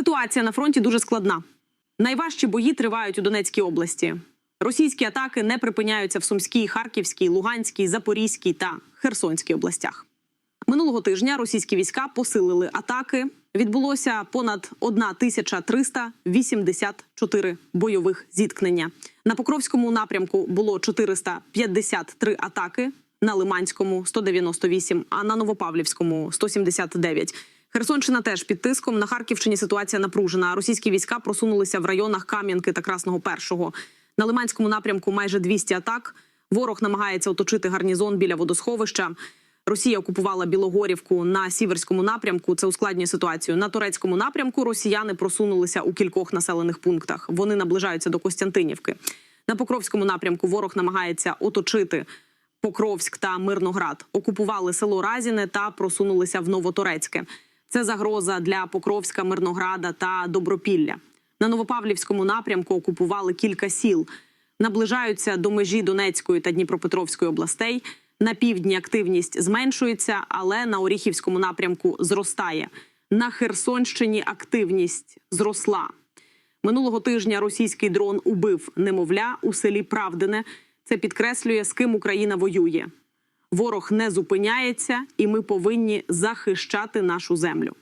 Ситуація на фронті дуже складна. Найважчі бої тривають у Донецькій області. Російські атаки не припиняються в Сумській, Харківській, Луганській, Запорізькій та Херсонській областях. Минулого тижня російські війська посилили атаки. Відбулося понад 1384 бойових зіткнення. На Покровському напрямку було 453 атаки, на Лиманському 198, а на Новопавлівському 179. Херсонщина теж під тиском. На Харківщині ситуація напружена. Російські війська просунулися в районах Кам'янки та Красного Першого. На Лиманському напрямку майже 200 атак. Ворог намагається оточити гарнізон біля водосховища. Росія окупувала Білогорівку на сіверському напрямку. Це ускладнює ситуацію. На турецькому напрямку росіяни просунулися у кількох населених пунктах. Вони наближаються до Костянтинівки. На Покровському напрямку ворог намагається оточити Покровськ та Мирноград. Окупували село Разіне та просунулися в Новоторецьке. Це загроза для Покровська, Мирнограда та Добропілля. На Новопавлівському напрямку окупували кілька сіл. Наближаються до межі Донецької та Дніпропетровської областей. На півдні активність зменшується, але на Оріхівському напрямку зростає. На Херсонщині активність зросла. Минулого тижня російський дрон убив немовля у селі Правдине. Це підкреслює, з ким Україна воює. Ворог не зупиняється, і ми повинні захищати нашу землю.